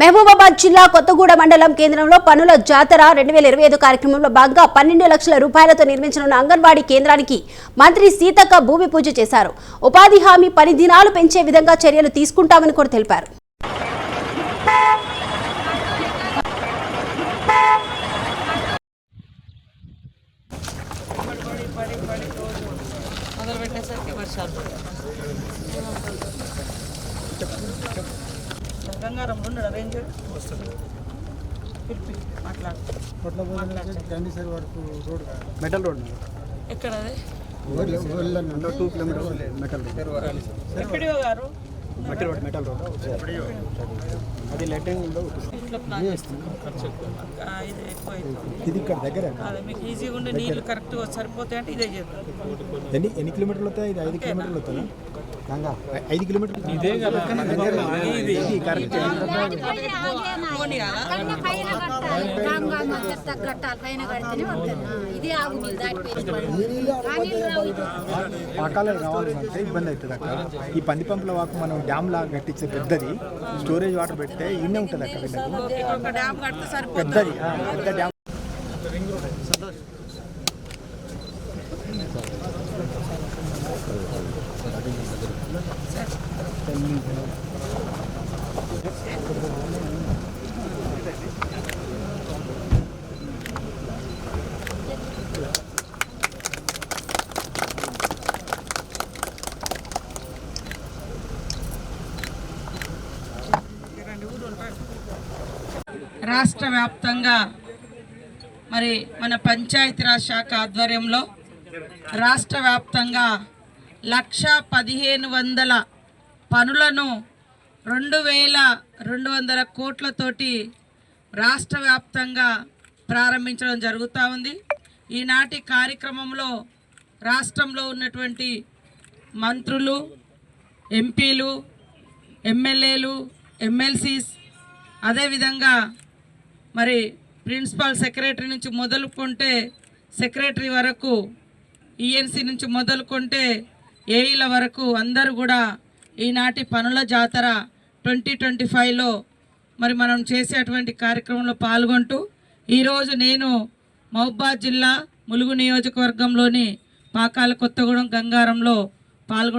మహబూబాబాద్ జిల్లా కొత్తగూడ మండలం కేంద్రంలో పనుల జాతర రెండు వేల ఇరవై ఐదు కార్యక్రమంలో భాగంగా పన్నెండు లక్షల రూపాయలతో నిర్మించనున్న అంగన్వాడీ కేంద్రానికి మంత్రి సీతక్క భూమి పూజ చేశారు. ఉపాధి హామీ పని దినాలు పెంచే విధంగా చర్యలు తీసుకుంటామని కూడా తెలిపారు. మొదలు పెట్టేసరికి వర్షాలు. పిలిపి మాట్లాడు. మెటల్ రోడ్ ఎక్కడ అది? Two kilometres metal road. ఎప్పుడో గారు? మట్టి రోడ్ మెటల్ రోడ్. అది ఆ, ఇది ఇక్కడ దగ్గర మీకు ఈజీగా ఉండే నీళ్ళు కరెక్ట్గా సరిపోతాయి అంటే ఇదే చేద్దాం. ఎన్ని ఎన్ని కిలోమీటర్లు అవుతాయి ఇది ఐదు కిలోమీటర్లు అవుతుందా గంగా ఐదు కిలోమీటర్లు. ఇదే కదా. ఇది కరెక్ట్. పోనీయాలా? పైన పైన కట్టాలి రాంగా చెత్త కట్టాలి పైన కడితేనే వస్తుంది ఇది ఆగు మీద దాటిపోయింది కానీ రావు ఇది. పాకాలే కావాలంటే ఇబ్బంది అవుతుంది అక్కడ ఈ పంది పంపుల వాకు మనం డ్యామ్ లాగా కట్టించే పెద్దది. స్టోరేజ్ వాటర్ పెడితే ఇన్నే ఉంటుంది అక్కడ పెద్దది. పెద్ద డ్యామ్. రాష్ట్ర వ్యాప్తంగా మరి మన పంచాయతీరాజ్ శాఖ ఆధ్వర్యంలో రాష్ట్ర వ్యాప్తంగా లక్ష పదిహేను వందల పనులను రెండు వేల రెండు వందల కోట్లతోటి రాష్ట్ర వ్యాప్తంగా ప్రారంభించడం జరుగుతూ ఉంది. ఈనాటి కార్యక్రమంలో రాష్ట్రంలో ఉన్నటువంటి మంత్రులు ఎంపీలు ఎమ్మెల్యేలు ఎమ్మెల్సీస్ అదేవిధంగా మరి ప్రిన్సిపల్ సెక్రటరీ నుంచి మొదలుకుంటే సెక్రటరీ వరకు ఈఎన్సీ నుంచి మొదలుకుంటే ఏఈల వరకు అందరూ కూడా ఈనాటి పనుల జాతర ట్వంటీ ట్వంటీ ఫైవ్లో మరి మనం చేసేటువంటి కార్యక్రమంలో పాల్గొంటూ ఈరోజు నేను మహబాద్ జిల్లా ములుగు నియోజకవర్గంలోని పాకాల కొత్తగూడెం గంగారంలో పాల్గొ